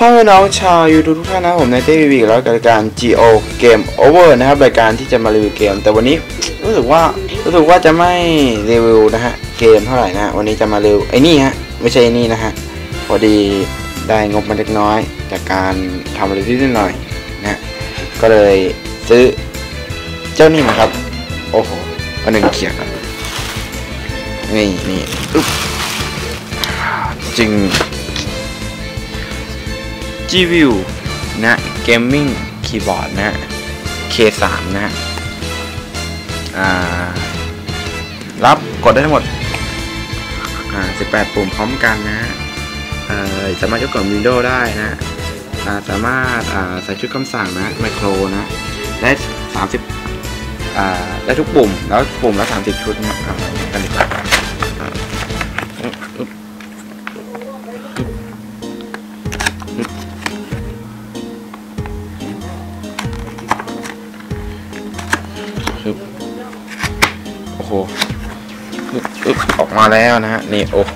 พ่อแม่น้องชาวยูทูบทุกท่านนะผมในเต้วีวีแล้วกับรายการ GO Game Over นะครับรายการที่จะมารีวิวเกม แต่วันนี้รู้สึกว่ารู้สึกว่าจะไม่รีวิวนะฮะเกมเท่าไหร่นะฮะวันนี้จะมารีวิวไอ้นี่ฮะไม่ใช่ไอ้นี่นะฮะพอดีได้งบมาเล็กน้อย จากการทำอะไรที่นิดหน่อยนะฮะก็เลยซื้อเจ้านี่นะครับ โอ้โหอันหนึ่งเขียกันนี่นี่จริง G-View นะ Gaming Keyboard นะ K3 นะรับกดได้ทั้งหมดอ่า18 ปุ่มพร้อมกันนะเอ่อสามารถยกกล่อง Windows ได้นะาสามารถอ่าใส่ชุดคำสั่งนะไมโครนะ ได้ 30อ่าได้ทุกปุ่ม แล้วปุ่มละ30 ชุดนะกันดีกว่า โอ้โหอึบออกมาแล้วนะฮะ นี่โอ้โห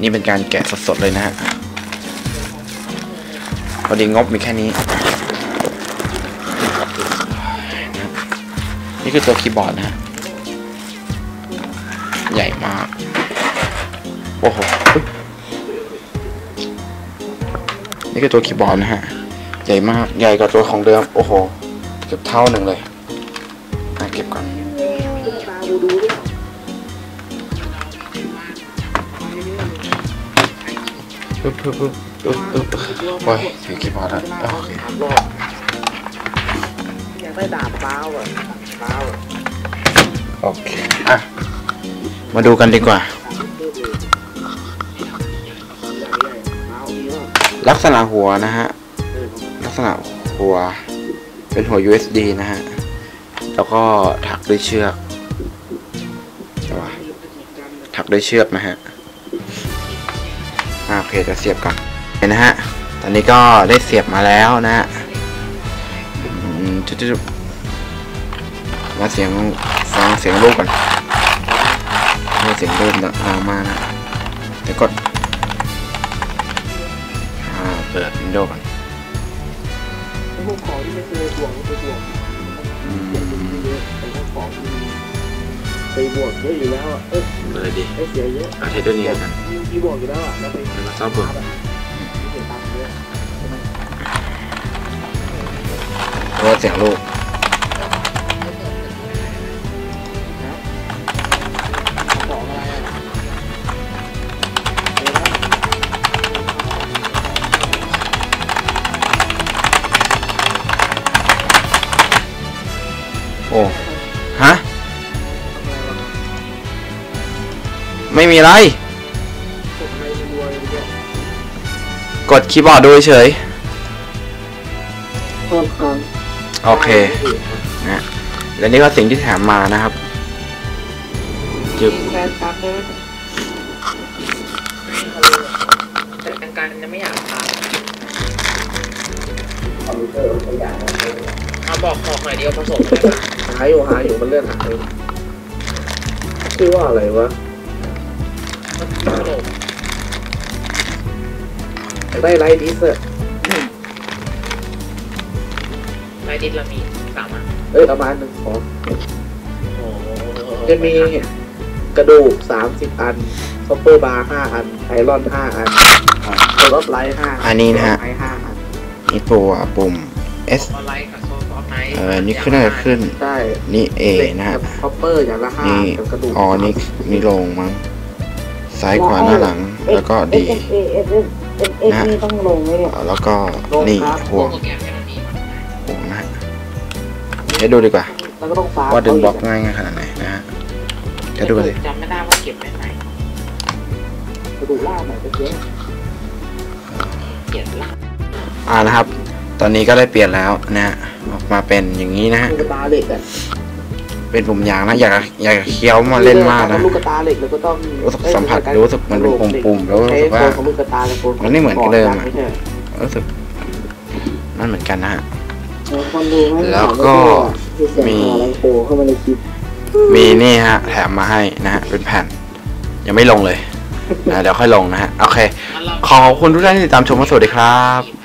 นี่เป็นการแกะสดๆเลยนะฮะ พอดีงบมีแค่นี้ นี่คือตัวคีย์บอร์ดนะฮะ ใหญ่มาก โอ้โห นี่คือตัวคีย์บอร์ดนะฮะ ใหญ่มาก ใหญ่กว่าตัวของเดิม โอ้โห เกือบเท่าหนึ่งเลย เก็บก่อนปึ๊บปึ๊บปึ๊บปึ๊บปึ๊บโอ้ยถือคีย์บอร์ดแล้วโอเคอยากได้ดาบเปล่าอะเปล่าโอเคอะมาดูกันดีกว่า ลักษณะหัวนะฮะ ลักษณะหัว เป็นหัว USD นะฮะ แล้วก็ถักด้วยเชือกใช่ปะถักด้วยเชือกนะฮะอ่าโอเคจะเสียบก่อนเห็นนะฮะ ตอนนี้ก็ได้เสียบมาแล้วนะฮะอืมจุดๆมาเสียงฟังเสียงลูกก่อนให้เสียงเริ่มดังมากนะเดี๋ยวกดอ่าเปิดวินโดว์ก่อนพวกของที่ไม่เคยบวกไม่เคยบวก ของไปบวกเยอะอยู่แล้วอะเอ้ยเปิดดิไอ้เสียเยอะเอาเทด้วนี้แล้วกันที่บวกอยู่แล้วอะแล้วไปแล้อบบบเสียตังค์เยอะเพราะว่าเสียงลูกของอะไรอะโอ้ ไม่มีอะไรผมอะไรรวยๆเนี่ยกดคีย์บอร์ดดูเฉยเพิ่มครั้งโอเค นะและนี่ก็สิ่งที่แถมมานะครับจึบแค่ตัดเลยแต่กลางๆจะไม่อยากขาดเอาบอกบอกหน่อยเดียวผสมเลยนะหาอยู่หาอยู่มันเลื่อนหาอยู่ชื่อว่าอะไรวะผสม อยากได้ไลท์ดิสอะไลดิสเรามีสามอันเอ้ยเอามาอันหนึ่งขอโอ้โหจะมีกระดูกสามสิบอันคอปเปอร์บาร์ห้าอัน ไอรอนห้าอันโซลอฟไลท์ห้าอันนี้นะฮะ ไอห้าอันนี่ตัวปุ่ม S ออนไลน์กับโซฟอร์ไนท์เออนี่ขึ้นน่าจะขึ้น ใช่ นี่ A นะฮะคอปเปอร์อย่างละห้านี่กับกระดูกอ๋อ นี่นี่ลงมั้ง ซ้ายขวาหน้าหลังแล้วก็ดีนี่ต้องลงไหมเนี่ยแล้วก็นี่ห่วงห่วงนะฮะให้ดูดีกว่าว่าดึงบล็อกง่ายขนาดไหนนะฮะจะดูกันเลยจำไม่ได้ว่าเก็บไว้ไหนกระดูกล่างไหนจะเจ๊งเขียนล่าอ่านะครับ ตอนนี้ก็ได้เปลี่ยนแล้วนะฮะออกมาเป็นอย่างนี้นะฮะ เหล็กอะเป็นปุ่มยางนะอยากอยากเคี้ยวมาเล่นมากนะลูกกระตาเหล็กแล้วก็ต้องรู้สึกสัมผัสรู้สึกมันเป็นปุ่มๆแล้วรู้สึกว่าใช้โคนของลูกกระตากับโคนของมันไม่เหมือนกันเดิมอะไม่ใช่รู้สึกนั่นเหมือนกันนะฮะคนดูไม่แล้วก็มีมีอะไรโผล่เข้ามาในคลิปมีนี่ฮะแถมมาให้นะฮะเป็นแผ่น ยังไม่ลงเลยนะเดี๋ยวค่อยลงนะฮะโอเคงั้นเราขอขอบคุณทุกท่านที่ติดตามชมมาสวัสดีครับกิน